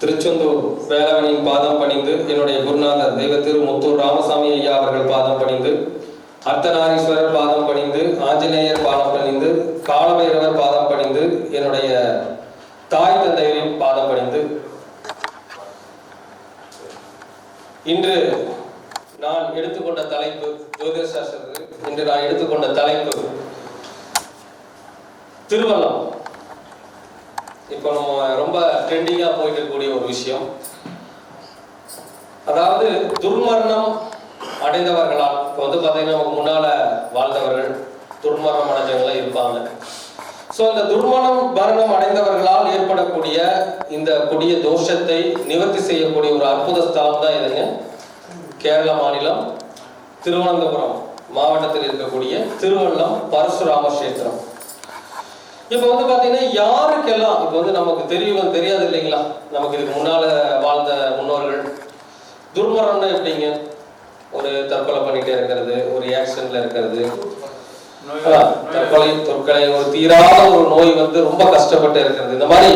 திருச்செந்தூர் வேளாங்கண்ணியின் பாதம் பணிந்து என்னுடைய குருநாதர் தெய்வ திரு முத்தூர் ராமசாமி ஐயா அவர்கள் பாதம் பணிந்து அர்த்தநாரீஸ்வரர் பாதம் பணிந்து ஆஞ்சநேயர் பாதம் பணிந்து காலபைரவர் பாதம் பணிந்து என்னுடைய தாய் தந்தையரின் பாதம் பணிந்து. இன்று நான் எடுத்துக்கொண்ட தலைப்பு ஜோதிட சாஸ்திரத்தில் இன்று நான் எடுத்துக்கொண்ட தலைப்பு திருவள்ளம். இப்போ நம்ம ரொம்ப ட்ரெண்டிங்காக போயிட்டு இருக்கக்கூடிய ஒரு விஷயம். அதாவது துர்மரணம் அடைந்தவர்களால் இப்போ வந்து பார்த்தீங்கன்னா நமக்கு முன்னால வாழ்ந்தவர்கள் துர்மரணம் அடைஞ்சவங்களாம் இருப்பாங்க. ஸோ இந்த துர்மணம் மரணம் அடைந்தவர்களால் ஏற்படக்கூடிய இந்த கொடிய தோஷத்தை நிவர்த்தி செய்யக்கூடிய ஒரு அற்புத ஸ்தலம் தான் இதுங்க. கேரள மாநிலம் திருவனந்தபுரம் மாவட்டத்தில் இருக்கக்கூடிய திருவள்ளம் பரசுராம கஷேத்திரம். இப்போ வந்து பார்த்தீங்கன்னா யாருக்கெல்லாம் இப்போ வந்து நமக்கு தெரியும் தெரியாது இல்லைங்களா? நமக்கு இதுக்கு முன்னால வாழ்ந்த முன்னோர்கள். துர்மரணம்னா எப்படிங்க? ஒரு தற்கொலை பண்ணிட்டே இருக்கிறது ஒரு ஆக்சிடென்ட்ல இருக்கிறது. ஆ, தற்கொலை தொற்கொலை ஒரு தீராத ஒரு நோய் வந்து ரொம்ப கஷ்டப்பட்டு இருக்கிறது. இந்த மாதிரி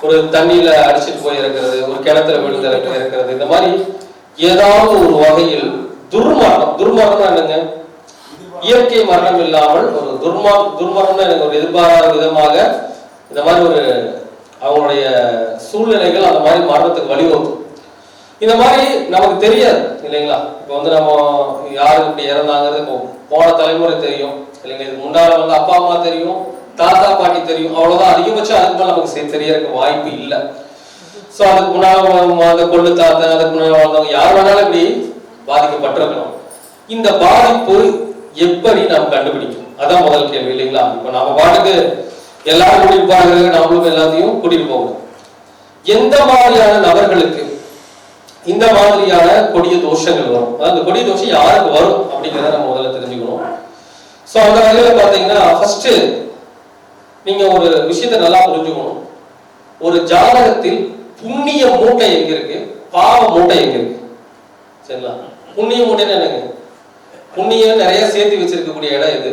ஒரு தண்ணியில அடிச்சிட்டு போய் இருக்கிறது ஒரு கிணத்துல விழுந்து இருக்கிறது இந்த மாதிரி ஏதாவது ஒரு வகையில் துர்மரணம் துர்மரணம் என்னங்க? இயற்கை மரணம் இல்லாமல் ஒரு துர்மா துர்மரணம்னு எனக்கு ஒரு எதிர்பாராத விதமாக இந்த மாதிரி ஒரு அவங்களுடைய சூழ்நிலைகள் அந்த மாதிரி மரணத்துக்கு வழிவகுக்கும். இந்த மாதிரி நமக்கு தெரியாது இல்லைங்களா? இப்போ வந்து நம்ம யாரு இப்படி இறந்தாங்கிறது இப்போ போன தலைமுறை தெரியும். இல்லைங்க இதுக்கு முன்னால வந்து அப்பா அம்மா தெரியும் தாத்தா பாட்டி தெரியும். அவ்வளோதான் அதிகபட்சம் அதுக்கு மேல நமக்கு செ- தெரியறதுக்கு வாய்ப்பு இல்லை. ஸோ அதுக்கு முன்னால் அந்த கொள்ளு தாத்தா அதுக்கு முன்னால வாழ்ந்தவங்க யார் வேணாலும் இப்படி பாதிக்கப்பட்டிருக்கணும் இந்த பாதிப்பு எப்படி நாம் கண்டுபிடிக்கும்? அதான் முதல் கேள்வி இல்லைங்களா? இப்போ நாம பாட்டுக்கு எல்லாரும் கூட்டிட்டு போறாங்க நம்மளும் எல்லாத்தையும் கூட்டிட்டு போகணும். எந்த மாதிரியான நபர்களுக்கு இந்த மாதிரியான கொடிய தோஷங்கள் வரும்? அதாவது இந்த கொடிய தோஷம் யாருக்கு வரும் அப்படிங்கிறத நம்ம முதல்ல தெரிஞ்சுக்கணும். ஸோ அந்த வகையில் பார்த்தீங்கன்னா ஃபர்ஸ்ட் நீங்க ஒரு விஷயத்தை நல்லா புரிஞ்சுக்கணும். ஒரு ஜாதகத்தில் புண்ணிய மூட்டை எங்க இருக்கு? பாவ மூட்டை எங்க இருக்கு? சரிங்களா? புண்ணிய மூட்டைன்னு என்னங்க? புண்ணியம் நிறைய சேர்த்து வச்சிருக்கக்கூடிய இடம் இது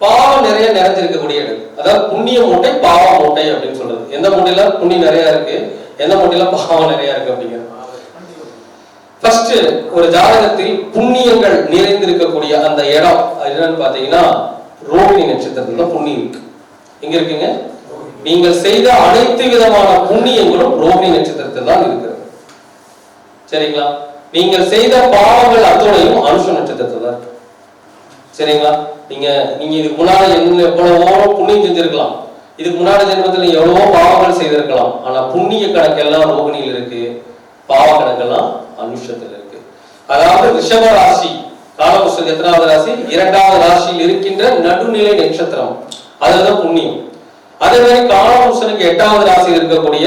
பாவம் நிறைய நிறைஞ்சிருக்கக்கூடிய இடம். அதாவது புண்ணிய மூட்டை பாவ மூட்டை அப்படின்னு சொல்றது. எந்த மூட்டையில புண்ணியம் நிறைய இருக்கு? எந்த மூட்டையில பாவம் நிறைய இருக்கு அப்படிங்கிறது ஃபர்ஸ்ட் ஒரு ஜாதகத்தில் புண்ணியங்கள் நிறைந்திருக்கக்கூடிய அந்த இடம் என்னன்னு பாத்தீங்கன்னா ரோகிணி நட்சத்திரத்துல புண்ணியம் இருக்கு. எங்க இருக்குங்க? நீங்கள் செய்த அனைத்து விதமான புண்ணியங்களும் ரோகிணி நட்சத்திரத்தில் தான் இருக்கிறது. சரிங்களா? நீங்கள் செய்த பாவங்கள் அத்தோடையும் அனுஷ நட்சத்திரம். சரிங்களா? நீங்க நீங்க இதுக்கு முன்னாடி என்ன எவ்வளவோ புண்ணியம் செஞ்சிருக்கலாம். இதுக்கு முன்னாடி ஜென்மத்தில் நீங்க எவ்வளவோ பாவங்கள் செய்திருக்கலாம். ஆனா புண்ணிய கணக்கெல்லாம் ரோகிணியில் இருக்கு. பாவ கணக்கெல்லாம் அனுஷத்துல இருக்கு. அதாவது ரிஷப ராசி காலபுஷ்டத்துக்கு எத்தனாவது ராசி? இரண்டாவது ராசியில் இருக்கின்ற நடுநிலை நட்சத்திரம். அதுதான் புண்ணியம். அதே மாதிரி காலபுஷனுக்கு எட்டாவது ராசியில் இருக்கக்கூடிய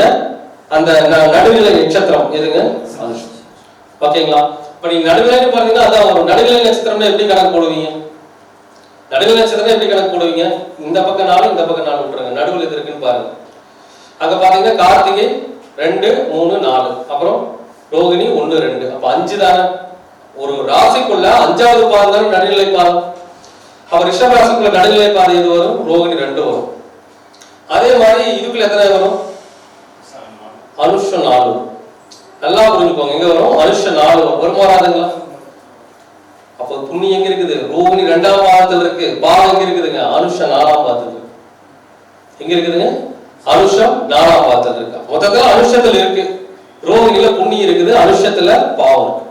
அந்த நடுநிலை நட்சத்திரம் எதுங்க? ஓகேங்களா? இப்ப நீங்க நடுநிலைன்னு பாத்தீங்கன்னா அதான் ஒரு நடுநிலை நட்சத்திரம்னா எப்படி கணக்கு போடுவீங்க? நடுநிலை நட்சத்திரம் எப்படி கணக்கு போடுவீங்க? இந்த பக்கம் நாலு இந்த பக்கம் நாலு விட்டுருங்க நடுவில் எது இருக்குன்னு பாருங்க. அங்க பாத்தீங்கன்னா கார்த்திகை ரெண்டு மூணு நாலு. அப்புறம் ரோகிணி ஒண்ணு ரெண்டு. அப்ப அஞ்சு தானே? ஒரு ராசிக்குள்ள அஞ்சாவது பாதம் தானே நடுநிலை பாதம். அப்ப ரிஷப ராசிக்குள்ள நடுநிலை பாதம் எது வரும்? ரோகிணி ரெண்டு வரும். அதே மாதிரி இதுக்குள்ள எத்தனை வரும்? அனுஷம் நாலு. நல்லா புரிஞ்சுக்கோங்க. எங்க வரும் அனுஷம் நாலு வரும். வருமா வராதுங்களா அப்போ புண்ணியம் எங்க இருக்குது? ரோஹிணி ரெண்டாம் பாதத்துல இருக்கு. பாவம் எங்க இருக்குதுங்க? அனுஷம் நாலாம் பாதத்துல எங்க இருக்குதுங்க? அனுஷம் நாலாம் பாதத்துல இருக்கு. மொத்தத்துல அனுஷத்துல இருக்கு. ரோஹிணியில புண்ணியம் இருக்குது. அனுஷத்துல பாவம் இருக்கு.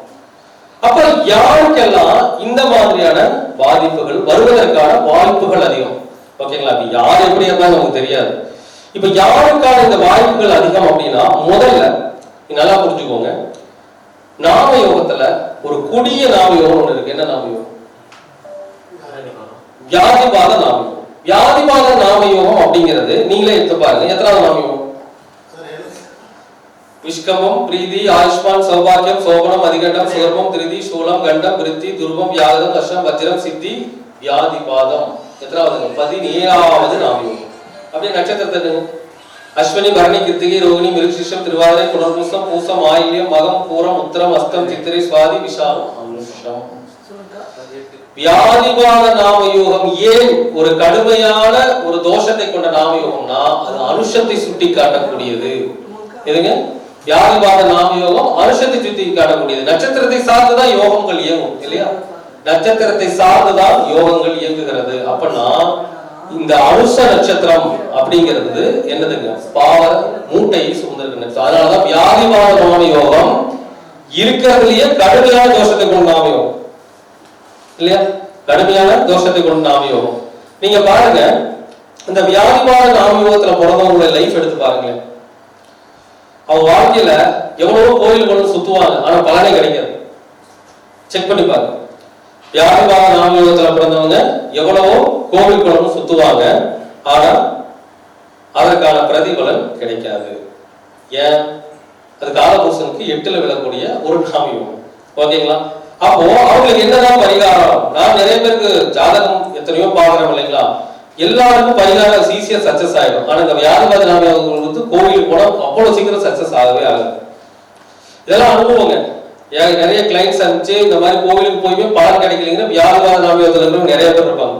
அப்ப யாருக்கெல்லாம் இந்த மாதிரியான பாதிப்புகள் வருவதற்கான வாய்ப்புகள் அதிகம்? ஓகேங்களா? இப்ப யார் எப்படி இருந்தாலும் நமக்கு தெரியாது. இப்ப யாருக்கான இந்த வாய்ப்புகள் அதிகம் அப்படின்னா முதல்ல நல்லா புரிஞ்சுக்கோங்க. நாம யோகத்துல ஒரு கொடிய நாம ஒன்று ஒண்ணு இருக்கு. என்ன நாம வியாதிபாத நாம வியாதிபாத நாம அப்படிங்கிறது நீங்களே எடுத்து பாருங்க. எத்தனாவது நாமயோகம் விஷ்கமம் பிரீதி ஆயுஷ்மான் சௌபாகியம் சோபனம் அதிகண்டம் சுகர்மம் திருதி சூலம் கண்டம் விருத்தி துருவம் வியாதம் கஷ்டம் வஜ்ரம் சித்தி வியாதிபாதம். எத்தனாவது? பதினேழாவது நாமயோகம் அப்படியே நட்சத்திரத்தை அஸ்வினி பரணி கிருத்திகை ரோகிணி மிருகசிஷம் திருவாதிரை புனர்பூசம் பூசம் ஆயில்யம் மகம் பூரம் உத்திரம் அஸ்தம் சித்திரை சுவாதி விஷாலம் அனுஷம் வியாதிபாத நாமயோகம் ஏன் ஒரு கடுமையான ஒரு தோஷத்தை கொண்ட நாமயோகம்னா அது அனுஷத்தை சுட்டி காட்டக்கூடியது எதுங்க வியாதிபாத நாம யோகம் அனுஷத்தை சுத்தி காட்டக்கூடியது நட்சத்திரத்தை சார்ந்துதான் யோகங்கள் இயங்கும் இல்லையா நட்சத்திரத்தை சார்ந்துதான் யோகங்கள் இயங்குகிறது அப்படின்னா இந்த அவுச நட்சத்திரம் அப்படிங்கிறது என்னதுங்க? பாவ மூட்டை சுமந்திருக்கு நட்சத்திரம். அதனாலதான் வியாதிபாத நாம யோகம் இருக்கிறதுலயே கடுமையான தோஷத்தை கொண்டு நாம யோகம் இல்லையா? கடுமையான தோஷத்தை கொண்டு நாம யோகம் நீங்க பாருங்க இந்த வியாதிபாத நாம யோகத்துல பிறந்தவங்களுடைய லைஃப் எடுத்து பாருங்களேன். அவங்க வாழ்க்கையில எவ்வளவோ கோயில் கொண்டு சுத்துவாங்க ஆனா பலனே கிடைக்காது. செக் பண்ணி பாருங்க. வியாதிபாத நாமயோகத்துல பிறந்தவங்க? எவ்வளவோ கோவில் குளம் சுத்துவாங்க. ஆனா அதற்கான பிரதிபலன் கிடைக்காது. ஏன்? அது காலபுருஷனுக்கு எட்டுல விழக்கூடிய ஒரு நாமயோகம் ஓகேங்களா? அப்போ அவங்களுக்கு என்னதான் பரிகாரம்? நான் நிறைய பேருக்கு ஜாதகம் எத்தனையோ பாக்குறோம் இல்லைங்களா? எல்லாருக்கும் பரிகாரம் ஈஸியா சக்சஸ் ஆயிடும். ஆனா இந்த வியாதிபாத நாமயோகம் வந்து கோவில் குளம் அவ்வளவு சீக்கிரம் சக்சஸ் ஆகவே ஆகுது. இதெல்லாம் அனுபவங்க. எனக்கு நிறைய கிளைண்ட்ஸ் அனுப்பிச்சு இந்த மாதிரி கோவிலுக்கு போயுமே பலன் கிடைக்கலைங்கன்னா வியாதிவாத நாமயோகத்துல இருக்கிறவங்க நிறைய பேர் இருப்பாங்க.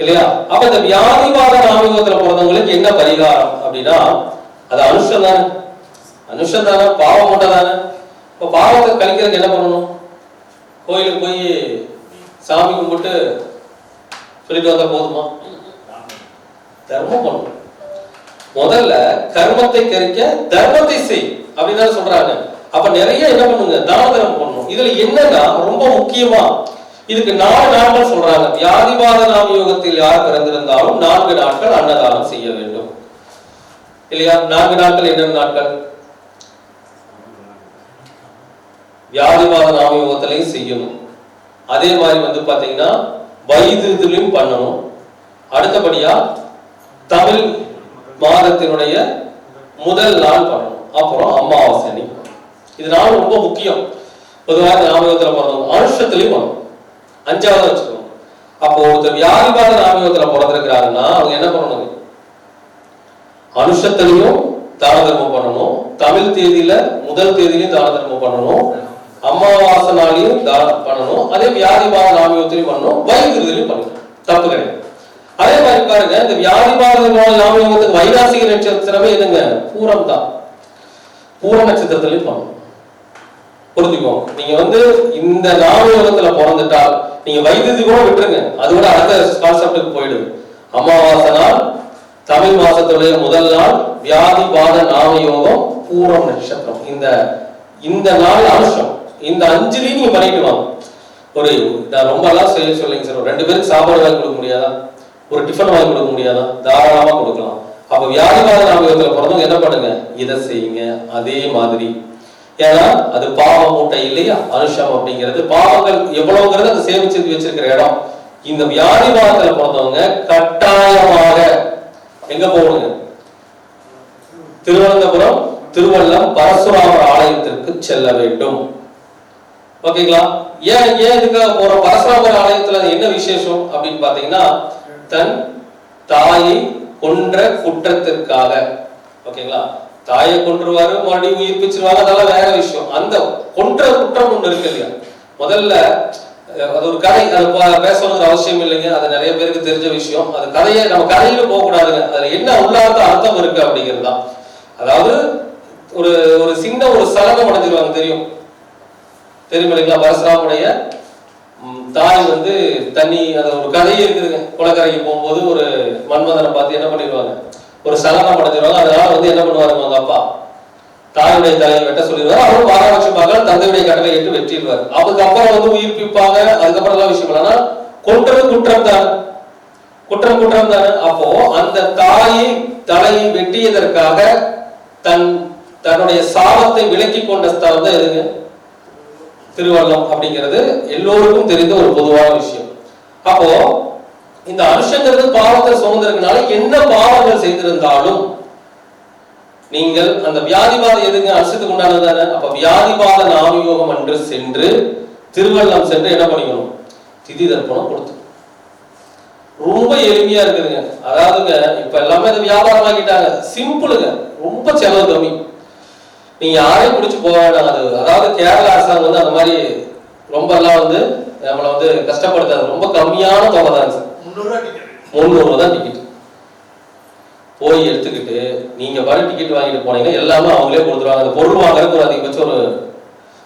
இல்லையா? அப்ப இந்த வியாதிவாத நாமயோகத்துல பிறந்தவங்களுக்கு என்ன பரிகாரம் அப்படின்னா அது அனுஷம் தானே. அனுஷம் தானே பாவம் மட்டும் தானே. இப்போ பாவத்தை கழிக்கிறதுக்கு என்ன பண்ணணும்? கோயிலுக்கு போய் சாமி கும்பிட்டு சொல்லிட்டு வந்தா போதுமா? தர்மம் பண்ணணும். முதல்ல கர்மத்தை கறிக்க தர்மத்தை செய் அப்படின்னு தானே சொல்றாங்க. அப்ப நிறைய என்ன பண்ணுங்க? தான பண்ணணும் இதுல என்னன்னா ரொம்ப முக்கியமா இதுக்கு நாலு நாட்கள் சொல்றாங்க. வியாதிவாத நாம யோகத்தில் யார் பிறந்திருந்தாலும் நான்கு நாட்கள் அன்னதானம் செய்ய வேண்டும். இல்லையா? நான்கு நாட்கள் என்னென்ன நாட்கள்? வியாதிவாத நாம யோகத்திலையும் செய்யணும். அதே மாதிரி வந்து பாத்தீங்கன்னா வைத்தியத்திலையும் பண்ணணும். அடுத்தபடியா தமிழ் மாதத்தினுடைய முதல் நாள் பண்ணணும். அப்புறம் அமாவாசை அன்னைக்கு. இது ரொம்ப முக்கியம். பொதுவாக நாமயோகத்தில் பிறந்தவங்க அனுஷத்துலையும் பண்ணணும் அஞ்சாவது வச்சுக்கணும் அப்போ ஒருத்தர் வியாதிபாத நாமயோகத்தில் பிறந்திருக்கிறாருன்னா அவங்க என்ன பண்ணணும்? அனுஷத்திலையும் தான தர்மம் பண்ணணும். தமிழ் தேதியில முதல் தேதியிலையும் தான தர்மம் பண்ணணும். அமாவாசை நாளையும் தானம் பண்ணணும். அதே வியாதிபாத நாமயோகத்திலையும் பண்ணணும். வைகுதிலையும் பண்ணணும். தப்பு கிடையாது. அதே மாதிரி பாருங்க இந்த வியாதிபாத நாமயோகத்துக்கு வைராசிக நட்சத்திரமே என்னங்க? பூரம் தான். பூர நட்சத்திரத்திலையும் பண்ணணும். புரிஞ்சுக்கோங்க நீங்க வந்து இந்த நாவலகத்துல பிறந்துட்டால் நீங்க வைத்தியத்தை கூட விட்டுருங்க. அது கூட அடுத்த கான்செப்டுக்கு போயிடுது. அமாவாசை நாள் தமிழ் மாசத்துடைய முதல் நாள் வியாதி பாத நாமயோகம் பூரம் நட்சத்திரம். இந்த இந்த நாள் அனுஷம் இந்த அஞ்சுலையும் நீங்க பண்ணிட்டு வாங்க. ஒரு நான் ரொம்ப எல்லாம் செய்ய சொல்லிங்க சார். ரெண்டு பேருக்கு சாப்பாடு வாங்கி கொடுக்க முடியாதா? ஒரு டிஃபன் வாங்கி கொடுக்க முடியாதா? தாராளமா கொடுக்கலாம். அப்ப வியாதிபாத நாமயோகத்துல பிறந்தவங்க என்ன பண்ணுங்க? இதை செய்யுங்க. அதே மாதிரி. ஏன்னா அது பாவ மூட்டை இல்லையா? அனுஷம் அப்படிங்கிறது பாவங்கள் எவ்வளவுங்கிறது அது சேமிச்சு வச்சிருக்கிற இடம். இந்த வியாதிபாதத்துல பிறந்தவங்க கட்டாயமாக எங்க போகணுங்க? திருவனந்தபுரம் திருவள்ளம் பரசுராமர் ஆலயத்திற்கு செல்ல வேண்டும். ஓகேங்களா? ஏன் ஏன் இதுக்காக போறோம்? பரசுராமர் ஆலயத்துல என்ன விசேஷம் அப்படின்னு பாத்தீங்கன்னா தன் தாயை கொன்ற குற்றத்திற்காக. ஓகேங்களா? தாயை கொன்றுவாரு மறுபடியும் உயிர்ப்பிச்சிருவாங்க அதெல்லாம் வேற விஷயம். அந்த கொன்ற குற்றம் ஒண்ணு இருக்கு இல்லையா? முதல்ல அது ஒரு கதை. அது பேசணுங்கிற அவசியம் இல்லைங்க. அது நிறைய பேருக்கு தெரிஞ்ச விஷயம். அது கதையை நம்ம கதையில போக கூடாதுங்க அதுல என்ன உள்ளார்த்த அர்த்தம் இருக்கு அப்படிங்கிறது தான். அதாவது ஒரு ஒரு சின்ன ஒரு சலனம் அடைஞ்சிருவாங்க. தெரியும்? தெரியும் இல்லைங்களா? பரசுராமுடைய தாய் வந்து தண்ணி அது ஒரு கதையே இருக்குதுங்க. குளக்கரைக்கு போகும்போது ஒரு மன்மதனை பார்த்து என்ன பண்ணிடுவாங்க? ஒரு சலனம் அடைஞ்சிருவாங்க அதனால வந்து என்ன பண்ணுவாரு அவங்க அப்பா? தாயுடைய தலையை வெட்ட சொல்லிடுவாரு. அவரும் பாராட்சி மகள் தந்தையுடைய கடலை எட்டு வெற்றிடுவார். அதுக்கப்புறம் வந்து உயிர்ப்பிப்பாங்க அதுக்கப்புறம் எல்லாம் விஷயம் இல்லை. ஆனா குற்றம் தான். குற்றம் குற்றம் தானே. அப்போ அந்த தாயை தலையை வெட்டியதற்காக தன் தன்னுடைய சாபத்தை விலக்கி கொண்ட ஸ்தலம் தான் எதுங்க? திருவள்ளம் அப்படிங்கிறது எல்லோருக்கும் தெரிந்த ஒரு பொதுவான விஷயம். அப்போ இந்த அருஷங்கிறது பாவத்தை சுமந்திருக்கனால என்ன பாவங்கள் செய்திருந்தாலும் நீங்கள் அந்த வியாதிபாத எதுங்க அனுஷத்துக்கு உண்டானது தானே? அப்ப வியாதிபாத நாமயோகம் என்று சென்று திருவள்ளம் சென்று என்ன பண்ணிக்கணும்? திதி தர்ப்பணம் கொடுத்து. ரொம்ப எளிமையா இருக்குதுங்க. அதாவதுங்க இப்ப எல்லாமே அது வியாபாரம் ஆகிட்டாங்க சிம்பிளுங்க. ரொம்ப செலவு கம்மி. நீங்க யாரையும் பிடிச்சி போக வேண்டாம். அது அதாவது கேரள அரசாங்கம் வந்து அந்த மாதிரி ரொம்ப எல்லாம் வந்து நம்மளை வந்து கஷ்டப்படுத்தாது. ரொம்ப கம்மியான தொகை தான் சார் முந்நூறுரூவா முந்நூறு தான் டிக்கெட் போய் எடுத்துக்கிட்டு நீங்க வர டிக்கெட் வாங்கிட்டு போனீங்கன்னா எல்லாமே அவங்களே கொடுத்துருவாங்க. அந்த பொருள் வாங்குறதுக்கு ஒரு அதிகபட்சம் ஒரு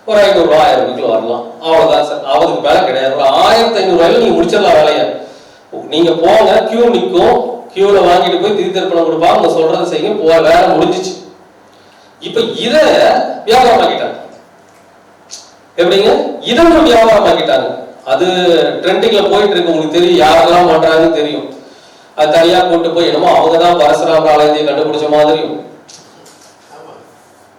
ஒரு ஐநூறுரூவா ஆயிரம் ரூபாய்க்குள்ள வரலாம். அவ்வளவுதான் சார். அவருக்கு வேலை கிடையாது. ஒரு ஆயிரத்தி ஐநூறுரூவாயில நீங்க முடிச்சிடலாம் வேலையை. நீங்க போங்க கியூ நிற்கும் கியூல வாங்கிட்டு போய் திருத்தர்ப்பணம் கொடுப்பாங்க. அவங்க சொல்கிறத செய்யுங்க. போ வேலை முடிஞ்சிச்சு. இப்ப இத வியாபாரம் ஆக்கிட்டாங்க. எப்படிங்க? இதை ஒரு வியாபாரம் ஆக்கிட்டாங்க. அது ட்ரெண்டிங்ல போயிட்டு இருக்கு உங்களுக்கு தெரியும். யாரெல்லாம் பண்றாங்கன்னு தெரியும். அது தனியா கூட்டு போய் என்னமோ அவங்க தான் பரசுராம ஆலயத்தை கண்டுபிடிச்ச மாதிரியும்.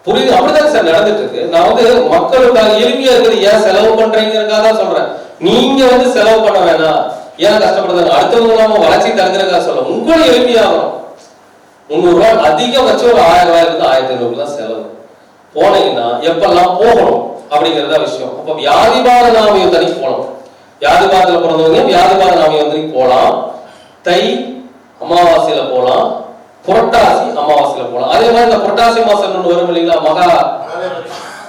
புரியுது? அப்படிதான் சார் நடந்துட்டு இருக்கு நான் வந்து மக்களுக்காக எளிமையா இருக்குது ஏன் செலவு பண்றீங்கிறக்காக தான் சொல்றேன். நீங்க வந்து செலவு பண்ண வேணாம். ஏன் கஷ்டப்படுறாங்க அடுத்தவங்க நாம வளர்ச்சி தடுக்கிறதுக்காக சொல்ல உங்களும் எளிமையாகும் முந்நூறு ரூபாய் அதிகபட்சம் ஒரு ஆயிரம் ரூபாய் இருந்து ஆயிரத்தி ஐநூறு தான் செலவு. போனீங்கன்னா எப்பெல்லாம் போகணும் அப்படிங்கறத விஷயம். அப்ப வியாதிபாத நாம தனிக்கு போகலாம் பிறந்தவங்க வியாதிபாத நாம வந்து போகலாம் தை அமாவாசையில போகலாம் புரட்டாசி அமாவாசையில போகலாம் அதே மாதிரி இந்த புரட்டாசி மாசம் ஒன்று வரும் இல்லைங்களா? மகா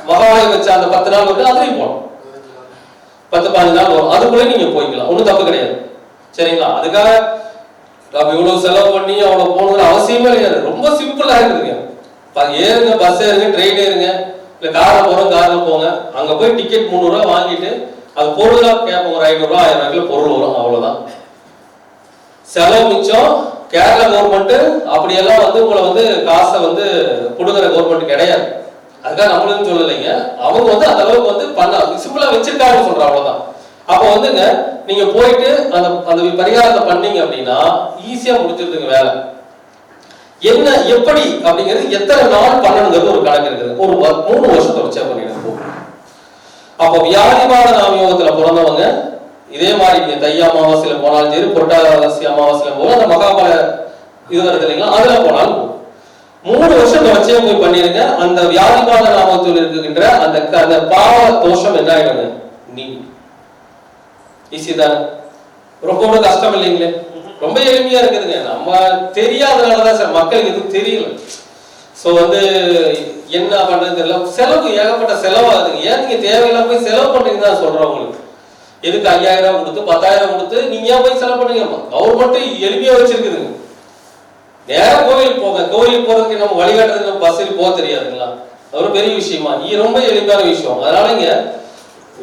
மகாவாய் வச்ச அந்த பத்து நாள் வந்து அதுலயும் போகலாம் பத்து பதினஞ்சு நாள் வரும். அதுக்குள்ளே நீங்க போய்க்கலாம். ஒன்றும் தப்பு கிடையாது. சரிங்களா? அதுக்காக நம்ம இவ்வளவு செலவு பண்ணி அவ்வளோ போகணுங்கிற அவசியமே கிடையாது. ரொம்ப சிம்பிளாக இருக்குதுங்க ப- ஏறுங்க பஸ் ஏறுங்க ட்ரெயின் ஏறுங்க. இல்லை காரில் போகிறோம் காரில் போங்க. அங்கே போய் டிக்கெட் மூணு ரூபா வாங்கிட்டு அது பொருளாக கேட்போம் ஒரு ஐநூறு ஆயிரம் ரூபாய்க்கு பொருள் வரும் அவ்வளவுதான். செலவு மிச்சம் கேரளா கவர்மெண்ட் அப்படியெல்லாம் வந்து உங்களை வந்து காசை வந்து கொடுக்குற கவர்மெண்ட் கிடையாது. அதுக்காக நம்மளும் சொல்லலைங்க. அவங்க வந்து அந்த அளவுக்கு வந்து பண்ண சிம்பிளா வச்சிருக்காங்கன்னு சொல்றேன் அவ்வளவுதான். அப்போ வந்துங்க நீங்க போயிட்டு அந்த அந்த பரிகாரத்தை பண்ணீங்க அப்படின்னா ஈஸியா முடிச்சிருதுங்க வேலை. என்ன எப்படி அப்படிங்கிறது எத்தனை நாள் பண்ணணுங்கிறது ஒரு கணக்கு இருக்குது. ஒரு மூணு வருஷத்தை வச்சா பண்ணிடுங்க. அப்போ வியாதிபாத நாமயோகத்துல பிறந்தவங்க இதே மாதிரி நீங்க தை அமாவாசையில போனாலும் சரி புரட்டாசி அமாவாசையில போல அந்த மகாபல இது வருது இல்லைங்களா? அதுல போனாலும் மூணு வருஷம் வச்சே போய் பண்ணிருங்க அந்த வியாதிபாத நாமத்தில் இருக்கின்ற அந்த க- அந்த பாவ தோஷம் என்ன ஆயிடுங்க நீ ஈஸி தான்? ரொம்ப கஷ்டம் இல்லைங்களே? ரொம்ப எளிமையா இருக்குதுங்க. நம்ம தெரியாதனாலதான் சார் மக்களுக்கு எதுவும் தெரியல. சோ வந்து என்ன பண்றது தெரியல. செலவு ஏகப்பட்ட செலவாகுதுங்க ஏன் நீங்க தேவையில்லாம போய் செலவு பண்றீங்கன்னு தான் சொல்றேன் உங்களுக்கு. எதுக்கு ஐயாயிரம் கொடுத்து பத்தாயிரம் கொடுத்து நீங்க ஏன் போய் செலவு பண்ணுங்க கவர்மெண்ட் எளிமையா வச்சிருக்குதுங்க. நேரா கோயிலுக்கு போங்க. கோயிலுக்கு போறதுக்கு நம்ம வழிகாட்டுறதுக்கு பஸ்ஸில் போக தெரியாதுங்களா? அது ஒரு பெரிய விஷயமா. இது ரொம்ப எளிமையான விஷயம். அதனால இங்க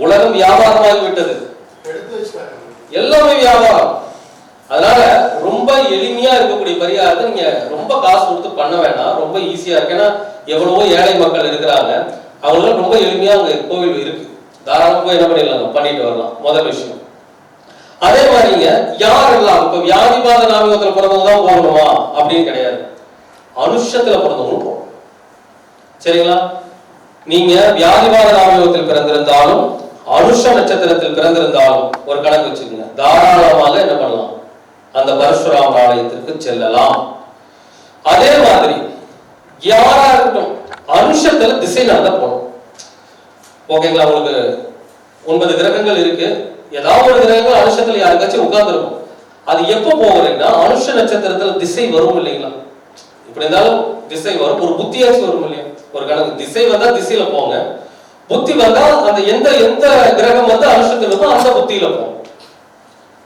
உலகம் வியாபாரமாகி விட்டது. எல்லாமே வியாபாரம். அதனால ரொம்ப எளிமையா இருக்கக்கூடிய பரிகாரத்தை நீங்க ரொம்ப காசு கொடுத்து பண்ண வேணாம் ரொம்ப ஈஸியா இருக்கு. ஏன்னா எவ்வளவோ ஏழை மக்கள் இருக்கிறாங்க. அவங்களுக்கு ரொம்ப எளிமையா அங்க கோவில் இருக்கு. தாராளமா போய் என்ன பண்ணிடலாம்? பண்ணிட்டு வரலாம். முதல் விஷயம். அதே மாதிரிங்க யாரெல்லாம் இப்ப வியாதிபாத நாமகத்துல பிறந்தவங்க தான் போகணுமா? அப்படின்னு கிடையாது. அனுஷத்துல பிறந்தவங்களும் போகணும். சரிங்களா? நீங்க வியாதிபாத நாமகத்தில் பிறந்திருந்தாலும் அனுஷ நட்சத்திரத்தில் பிறந்திருந்தாலும் ஒரு கணக்கு வச்சுக்கோங்க. தாராளமாக என்ன பண்ணலாம்? அந்த பரசுராம ஆலயத்திற்கு செல்லலாம். அதே மாதிரி யாரா இருக்கட்டும் அனுஷத்துல திசை நடந்த போகணும் ஓகேங்களா உங்களுக்கு ஒன்பது கிரகங்கள் இருக்கு. ஏதாவது ஒரு கிரகங்கள் அனுஷத்துல யாருக்காச்சும் உட்கார்ந்துருக்கும். அது எப்போ போகிறீங்கன்னா அனுஷ நட்சத்திரத்துல திசை வரும் இல்லைங்களா? இப்படி இருந்தாலும் திசை வரும். ஒரு புத்தியாச்சும் வரும் இல்லையா? ஒரு கணக்கு. திசை வந்தா திசையில போங்க. புத்தி வந்தா அந்த எந்த எந்த கிரகம் வந்து அனுஷத்துல இருக்கோ அந்த புத்தியில போகும்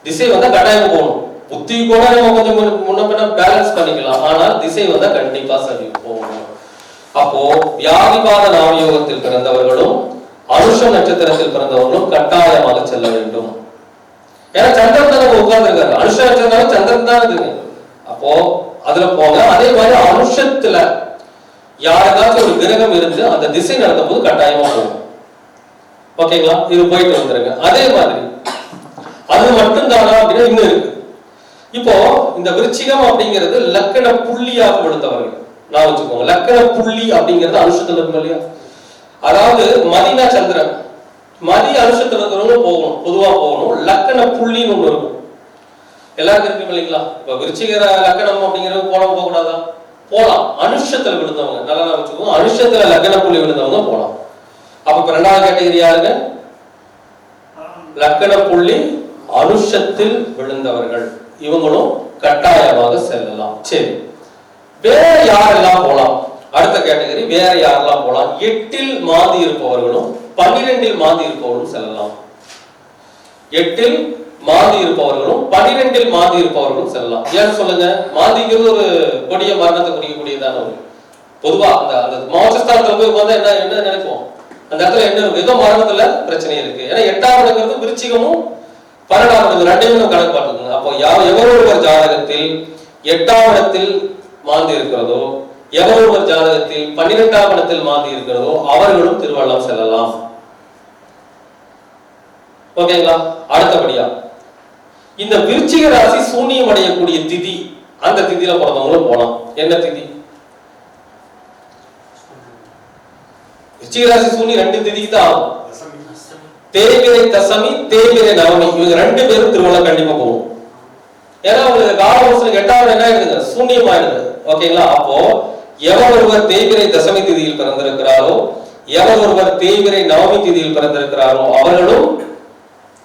திசை வந்தா கட்டாயம் போகணும். புத்தி கூட நம்ம கொஞ்சம் முன்ன- பின்ன பேலன்ஸ் பண்ணிக்கலாம். ஆனால் திசை வந்து கண்டிப்பா சரி போகணும் அப்போ வியாதிபாத நாமயோகத்தில் பிறந்தவர்களும் அனுஷ நட்சத்திரத்தில் பிறந்தவர்களும் கட்டாயமாக செல்ல வேண்டும். ஏன்னா சந்திரன் தான் உட்கார்ந்து இருக்காரு அனுஷ நட்சத்திரம் சந்திரன் தான் இருக்கு அப்போ அதுல போங்க. அதே மாதிரி அனுஷத்துல யாருக்காச்சும் ஒரு கிரகம் இருந்து அந்த திசை நடத்தும் போது கட்டாயமா போகும். ஓகேங்களா? இது போயிட்டு வந்துருங்க. அதே மாதிரி அது மட்டும்தானா அப்படின்னா இன்னும் இருக்கு. இப்போ இந்த விருச்சிகம் அப்படிங்கிறது லக்கண புள்ளியாக விழுந்தவர்கள். நான் வச்சுக்கோங்க. லக்கண புள்ளி அப்படிங்கிறது அனுஷத்துல இருக்கும் இல்லையா? அதாவது மதினா சந்திரன். மதி அனுஷத்துல இருக்கிறவங்க போகணும். பொதுவா போகணும். லக்கண புள்ளின்னு ஒண்ணு இருக்கும். எல்லாருக்கும் இருக்கு இல்லைங்களா? இப்ப விருச்சிக லக்கணம் அப்படிங்கிறது போன போக கூடாதா போலாம். அனுஷத்துல விழுந்தவங்க. நல்லா நான் வச்சுக்கோங்க. அனுஷத்துல லக்கண புள்ளி விழுந்தவங்க போலாம். அப்ப இப்ப ரெண்டாவது கேட்டகரி யாருங்க? லக்கண புள்ளி அனுஷத்தில் விழுந்தவர்கள். இவங்களும் கட்டாயமாக செல்லலாம். சரி. வேற யாரெல்லாம் போலாம்? அடுத்த கேட்டகரி வேற யாரெல்லாம் போலாம்? எட்டில் மாந்தி இருப்பவர்களும் பன்னிரெண்டில் மாந்தி இருப்பவர்களும் செல்லலாம். எட்டில் மாந்தி இருப்பவர்களும் பனிரெண்டில் மாந்தி இருப்பவர்களும் செல்லலாம். ஏன்னு சொல்லுங்க? மாந்திங்கிறது ஒரு கொடிய மரணத்தை குறிக்கக்கூடியதான ஒரு பொதுவா அந்த அந்த மோட்சஸ்தானத்துல போய் உட்காந்து என்ன என்ன நினைப்போம்? அந்த இடத்துல என்ன இருக்கும்? ஏதோ மரணத்துல பிரச்சனை இருக்கு. ஏன்னா எட்டாவதுங்கிறது விருச்சிகமும் பன்னெண்டாம் இடம் ரெண்டையும் நம்ம கணக்கு பார்த்துக்கோங்க. அப்போ யார் எவர் ஒருவர் ஜாதகத்தில் எட்டாம் இடத்தில் மாந்தி இருக்கிறதோ எவர் ஒருவர் ஜாதகத்தில் பன்னிரெண்டாம் இடத்தில் மாந்தி இருக்கிறதோ அவர்களும் திருவள்ளம் செல்லலாம். ஓகேங்களா? அடுத்தபடியா. இந்த விருச்சிக ராசி சூன்யம் அடையக்கூடிய திதி அந்த திதியில பிறந்தவங்களும் போலாம். என்ன திதி? விருச்சிக ராசி சூனி ரெண்டு திதிக்கு தான் ஆகும். தேய்பிரை தசமி தேய்பிரை நவமி. இவங்க ரெண்டு பேரும் திருவள்ளம் கண்டிப்பா போகும். ஏன்னா உங்களுக்கு காலவசனம் எட்டாவது என்ன ஆயிடுதுங்க சூன்யம் ஆயிடுது ஓகேங்களா? அப்போ எவர் ஒருவர் தேய்பிரை தசமி திதியில் பிறந்திருக்கிறாரோ எவர் ஒருவர் தேய்பிரை நவமி திதியில் பிறந்திருக்கிறாரோ அவர்களும்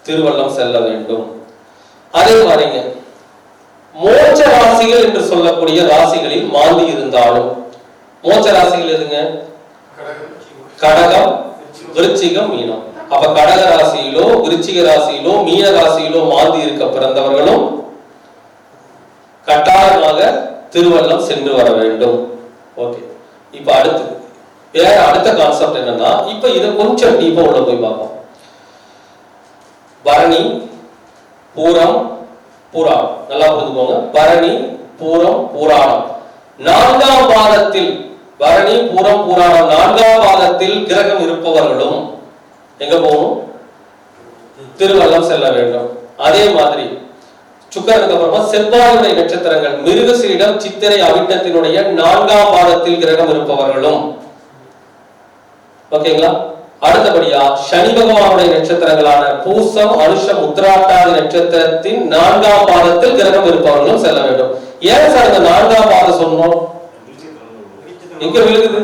திருவள்ளம் செல்ல வேண்டும். அதே மாதிரிங்க மோட்ச ராசிகள் என்று சொல்லக்கூடிய ராசிகளில் மாந்தி இருந்தாலும் மோட்ச ராசிகள் எதுங்க? கடகம் விருச்சிகம் மீனம். அப்ப கடக ராசியிலோ விருச்சிக ராசியிலோ மீன ராசியிலோ மாந்தி இருக்க பிறந்தவர்களும் கட்டாயமாக திருவள்ளம் சென்று வர வேண்டும். ஓகே இப்ப அடுத்து வேற அடுத்த கான்செப்ட் என்னன்னா இப்ப இதை கொஞ்சம் டீப்பா உள்ள போய் பார்ப்போம். பரணி பூரம் புராணம். நல்லா புரிஞ்சுக்கோங்க. பரணி பூரம் புராணம். நான்காம் பாதத்தில் பரணி பூரம் புராணம். நான்காம் பாதத்தில் கிரகம் இருப்பவர்களும் எங்க போகணும்? திருவள்ளம் செல்ல வேண்டும். அதே மாதிரி சுக்கரனுக்கு அப்புறமா செவ்வாயுடைய நட்சத்திரங்கள் மிருகசீடம் சித்திரை அவிட்டத்தினுடைய நான்காம் பாதத்தில் கிரகம் இருப்பவர்களும். ஓகேங்களா அடுத்தபடியா சனி பகவானுடைய நட்சத்திரங்களான பூசம் அனுஷம் உத்திராட்டாதி நட்சத்திரத்தின் நான்காம் பாதத்தில் கிரகம் இருப்பவர்களும் செல்ல வேண்டும். ஏன் சார் இந்த நான்காம் பாதம் சொன்னோம்? எங்க விழுகுது?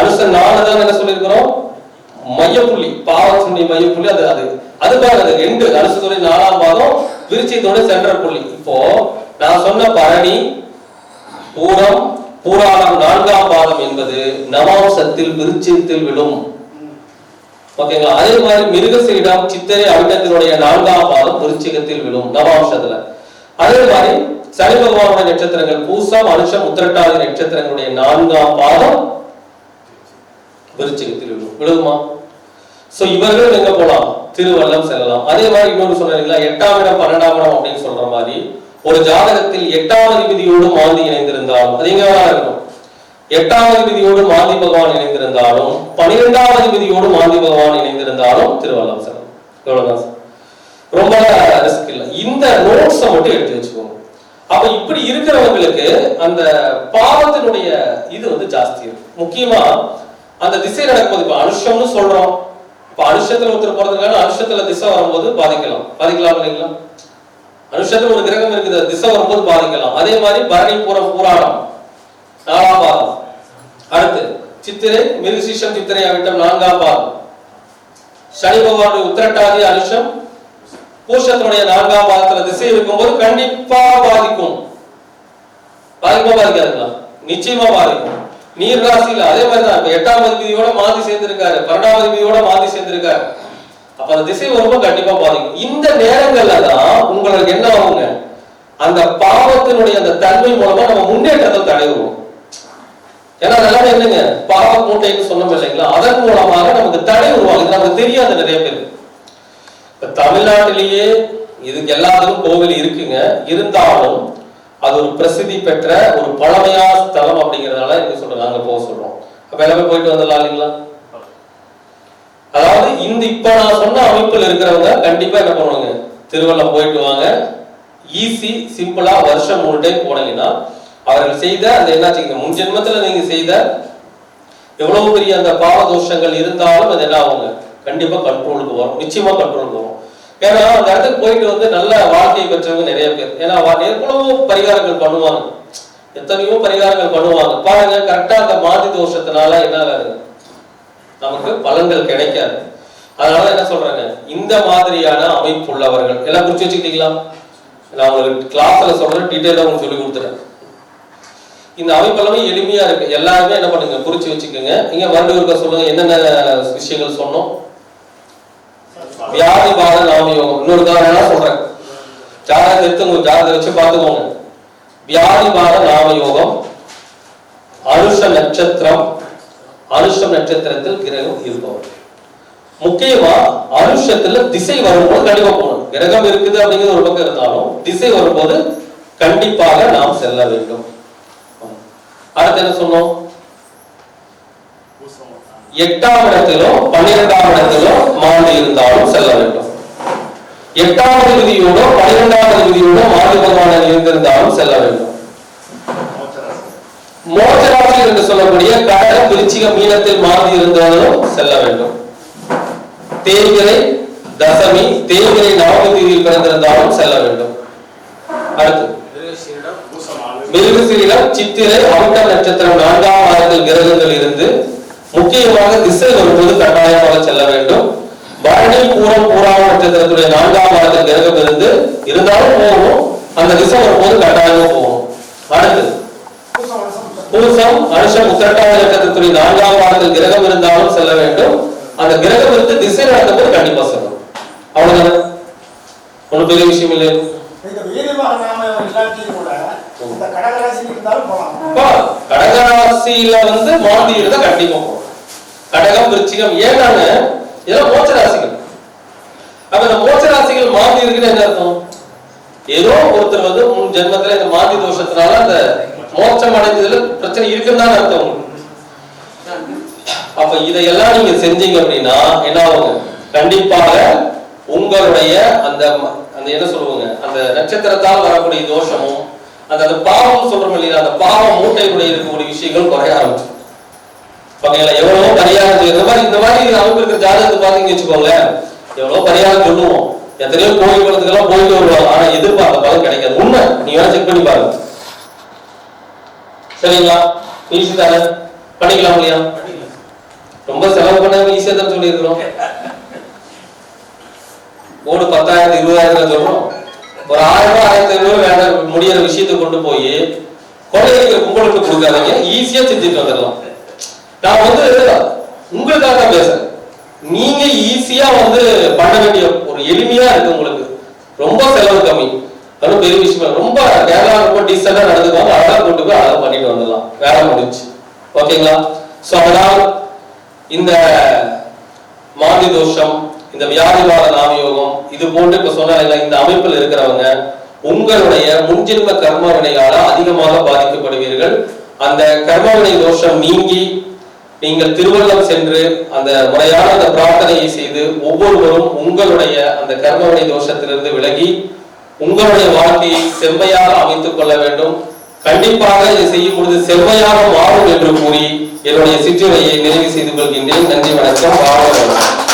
அனுஷம் நாலு தான் என்ன சொல்லியிருக்கிறோம்? மையப்புள்ளி பாவத்தினுடைய மையப்புள்ளி அது அது. அது பாருங்க அது ரெண்டு. அனுசத்துடைய நாலாம் பாதம் விருச்சியத்தோட சென்ட்ரல் புள்ளி. இப்போ நான் சொன்ன பரணி பூரம் பூராளம் நான்காம் பாதம் என்பது நவாம்சத்தில் விருச்சியத்தில் விழும். ஓகேங்களா? அதே மாதிரி மிருகசீடம் சித்திரை அவிட்டத்தினுடைய நான்காம் பாதம் விருச்சிகத்தில் விழும் நவாம்சத்துல. அதே மாதிரி சனி பகவானுடைய நட்சத்திரங்கள் பூசம் அனுஷம் உத்திரட்டாதி நட்சத்திரங்களுடைய நான்காம் பாதம் விருச்சிகத்தில் விழும் விழுகுமா? சோ இவர்கள் எங்க போலாம்? திருவள்ளம் செல்லலாம். அதே மாதிரி இன்னொரு சொன்னீங்களா எட்டாம் இடம் பன்னெண்டாம் இடம் அப்படின்னு சொல்ற மாதிரி ஒரு ஜாதகத்தில் எட்டாம் அதிபதியோடு மாந்தி இணைந்திருந்தாலும் அது எங்க வேணா எட்டாம் அதிபதியோடு மாந்தி பகவான் இணைந்திருந்தாலும் பனிரெண்டாம் அதிபதியோடு மாந்தி பகவான் இணைந்திருந்தாலும் திருவள்ளம் செல்லலாம் இவ்வளவுதான் ரொம்ப ரிஸ்க் இல்லை. இந்த நோட்ஸை மட்டும் எடுத்து வச்சுக்கோங்க. அப்ப இப்படி இருக்கிறவங்களுக்கு அந்த பாவத்தினுடைய இது வந்து ஜாஸ்தி இருக்கும் முக்கியமா அந்த திசை நடக்கும்போது இப்ப அனுஷம்னு சொல்றோம். இப்ப அனுஷத்துல ஒருத்தர் போறதுக்கான அனுஷத்துல திசை வரும்போது பாதிக்கலாம். பாதிக்கலாம் இல்லைங்களா? அனுஷத்துல ஒரு கிரகம் இருக்குது திசை வரும்போது பாதிக்கலாம். அதே மாதிரி பரணி பூரம் பூராடம் நாலாம் பாதம். அடுத்து சித்திரை மிருகசீஷம் சித்திரை ஆகிட்டம் நான்காம் பாதம். சனி பகவானுடைய உத்திரட்டாதி அனுஷம் பூஷத்தினுடைய நான்காம் பாதத்துல திசை இருக்கும்போது கண்டிப்பா பாதிக்கும். பாதிக்குமா பாதிக்காதுங்களா? நிச்சயமா பாதிக்கும். நீர் ராசியில் அதே மாதிரி தான் இப்ப எட்டாம் அதிபதியோட மாதி சேர்ந்திருக்காரு. பன்னெண்டாம் அதிபதியோட மாதி சேர்ந்திருக்காரு. அப்ப அந்த திசை வரும்போது கண்டிப்பா பாதிக்கும். இந்த நேரங்கள்ல தான் உங்களுக்கு என்ன ஆகுங்க? அந்த பாவத்தினுடைய அந்த தன்மை மூலமா நம்ம முன்னேற்றத்தை தடைவோம் ஏன்னா அதெல்லாம் என்னங்க? பாவ மூட்டைன்னு சொன்னோம் இல்லைங்களா? அதன் மூலமாக நமக்கு தடை உருவாகுது. நமக்கு தெரியாது நிறைய பேர் இப்ப தமிழ்நாட்டிலேயே இதுக்கு எல்லாத்துக்கும் கோவில் இருக்குங்க. இருந்தாலும் அது ஒரு பிரசித்தி பெற்ற ஒரு பழமையான ஸ்தலம் அப்படிங்கிறதுனால இங்க சொல்றோம் நாங்க போக சொல்றோம். அப்ப எல்லாமே போயிட்டு வந்துடலாம் இல்லைங்களா? அதாவது இந்த இப்ப நான் சொன்ன அமைப்புல இருக்கிறவங்க கண்டிப்பா என்ன பண்ணுவாங்க? திருவள்ளம் போயிட்டு வாங்க. ஈஸி சிம்பிளா வருஷம் மூணு டைம் போனீங்கன்னா அவர்கள் செய்த அந்த என்னாச்சுங்க முன் ஜென்மத்துல நீங்க செய்த எவ்வளவு பெரிய அந்த பாவ தோஷங்கள் இருந்தாலும் அது என்ன ஆகுங்க? கண்டிப்பா கண்ட்ரோலுக்கு வரும். நிச்சயமா கண்ட்ரோலுக்கு வரும். ஏன்னா அந்த இடத்துக்கு போயிட்டு வந்து நல்ல வாழ்க்கையை பெற்றவங்க நிறைய பேர். ஏன்னா எவ்வளவோ பரிகாரங்கள் பண்ணுவாங்க. எத்தனையோ பரிகாரங்கள் பண்ணுவாங்க. பாருங்க கரெக்டா அந்த மாதி தோஷத்தினால என்ன ஆகுது? நமக்கு பலன்கள் கிடைக்காது. அதனால என்ன சொல்றாங்க? இந்த மாதிரியான அமைப்பு உள்ளவர்கள் எல்லாம் குறிச்சு வச்சுக்கிட்டீங்களா? நான் உங்களுக்கு கிளாஸ்ல சொல்றேன் டீட்டெயிலா உங்களுக்கு சொல்லி கொடுத்துறேன். இந்த அமைப்பு எல்லாமே எளிமையா இருக்கு. எல்லாருமே என்ன பண்ணுங்க? குறிச்சு வச்சுக்கோங்க. இங்க மறுபடியும் இருக்க சொல்லுங்க என்னென்ன விஷயங்கள் சொன்னோம்? வியாதி வியாதிபாத நாமயோகம் இன்னொரு உதாரணம் சொல்றேன். ஜாதகத்தை எடுத்து உங்க ஜாதகத்தை வச்சு பார்த்துக்கோங்க. வியாதிபாத நாமயோகம் அனுஷ நட்சத்திரம் அனுஷம் நட்சத்திரத்தில் கிரகம் இருப்பவர். முக்கியமா அனுஷத்துல திசை வரும்போது கண்டிப்பா போகணும். கிரகம் இருக்குது அப்படிங்கிறது ஒரு பக்கம் இருந்தாலும் திசை வரும்போது கண்டிப்பாக நாம் செல்ல வேண்டும். அடுத்து என்ன சொன்னோம்? எட்டாம் இடத்திலோ பன்னிரெண்டாம் இடத்திலோ மாண்டு இருந்தாலும் செல்ல வேண்டும். எட்டாவது விதியோடோ பன்னிரெண்டாவது விதியோடோ மாண்டு பகவானில் இருந்திருந்தாலும் செல்ல வேண்டும். மோச்சராசி என்று சொல்லக்கூடிய கடகம் விருச்சிக மீனத்தில் மாறி இருந்தாலும் செல்ல வேண்டும். தேய்பிரை தசமி தேய்பிரை நவமி தேதியில் பிறந்திருந்தாலும் செல்ல வேண்டும். அடுத்து மிருகசீரிடம் சித்திரை அவிட்டம் நட்சத்திரம் நான்காம் மாதத்தில் கிரகங்கள் இருந்து முக்கியமாக திசை வரும்போது கட்டாயமாக செல்ல வேண்டும். பரணி பூரம் பூராம நட்சத்திரத்துடைய நான்காம் மாதத்தில் கிரகம் இருந்து இருந்தாலும் போகும். அந்த திசை வரும்போது கட்டாயமா போகும். அடுத்து. பூசம் அனுஷம் உத்திரட்டாத நட்சத்திரத்துடைய நான்காம் மாதத்தில் கிரகம் இருந்தாலும் செல்ல வேண்டும். அந்த கிரகம் இருந்து திசை நடக்கும்போது கண்டிப்பா செல்லணும் அவ்வளவுதானே. ஒண்ணும் பெரிய விஷயம் இல்லை கடகராசியில வந்து மாந்தி இருந்தா கண்டிப்பா போகும். கடகம் விருச்சிகம் ஏன்னாங்க இதெல்லாம் மோச்ச ராசிகள் அப்ப இந்த மோச்ச ராசிகள் மாந்தி இருக்குன்னு என்ன அர்த்தம்? ஏதோ ஒருத்தர் வந்து முன் ஜென்மத்துல இந்த மாந்தி தோஷத்தினால அந்த மோட்சம் அடைஞ்சதுல பிரச்சனை இருக்குன்னு தான் அர்த்தம். அப்ப இதையெல்லாம் நீங்க செஞ்சீங்க அப்படின்னா என்ன ஆகும் கண்டிப்பாக உங்களுடைய அந்த ம- அந்த என்ன சொல்லுவாங்க? அந்த நட்சத்திரத்தால் வரக்கூடிய தோஷமும் அந்த அந்த பாவம் சொல்றோம் இல்லையா அந்த பாவம் மூட்டையுடைய இருக்கக்கூடிய விஷயங்கள் குறைய ஆரம்பிச்சு ஓகேங்களா எவ்வளவோ பரிகாரம் இந்த மாதிரி இந்த மாதிரி அவங்க இருக்கிற ஜாதகத்தை பாத்தீங்கன்னு வச்சுக்கோங்களேன் எவ்வளவோ பரிகாரம் சொல்லுவோம் எத்தனையோ கோயில் குளத்துக்கெல்லாம் போயிட்டு வருவாங்க ஆனா எதிர்பார்த்த பலன் கிடைக்காது. உண்மை. நீங்க வேணா செக் பண்ணி பாருங்க. சரிங்களா? ஈஸி தானே? பண்ணிக்கலாம் இல்லையா? ரொம்ப செலவு பண்ண ஈஸியா தான் சொல்லியிருக்கிறோம். ஓடு பத்தாயிரத்து இருபதாயிரம் சொல்றோம். ஒரு ஆயிரம் ரூபாய் ஆயிரத்தி ஐநூறு வேண்டாம் முடியிற விஷயத்தை கொண்டு போய் கொள்ளையடிக்கிற கும்பலுக்கு கொடுக்காதீங்க. ஈஸியா செஞ்சுட்டு வந்துடலாம். நான் வந்து உங்களுக்காக தான் பேசுறேன். நீங்க ஈஸியா வந்து பண்ண வேண்டிய ஒரு எளிமையா இருக்கு உங்களுக்கு. ரொம்ப செலவு கம்மி. அது பெரிய விஷயம் ரொம்ப கேரளா ரொம்ப டீசெண்டா நடந்துக்குவாங்க அழகா கொண்டு போய் அழகா பண்ணிட்டு வந்துடலாம். வேலை முடிஞ்சு. ஓகேங்களா? ஸோ அதனால் இந்த மாந்தி தோஷம் இந்த வியாதிவாத நாமயோகம் இது போன்று இப்ப சொன்னாங்க இந்த அமைப்பில் இருக்கிறவங்க உங்களுடைய முன்ஜென்ம கர்ம வினையால அதிகமாக பாதிக்கப்படுவீர்கள். அந்த கர்மவினை தோஷம் நீங்கி நீங்கள் திருவள்ளம் சென்று அந்த முறையான அந்த பிரார்த்தனையை செய்து ஒவ்வொருவரும் உங்களுடைய அந்த கர்மவினை தோஷத்திலிருந்து விலகி உங்களுடைய வாழ்க்கையை செம்மையாக அமைத்துக் கொள்ள வேண்டும். கண்டிப்பாக இதை செய்யும் பொழுது செம்மையாக மாறும் என்று கூறி என்னுடைய சிற்றுரையை நிறைவு செய்து கொள்கின்றேன். நன்றி வணக்கம். வாழ்க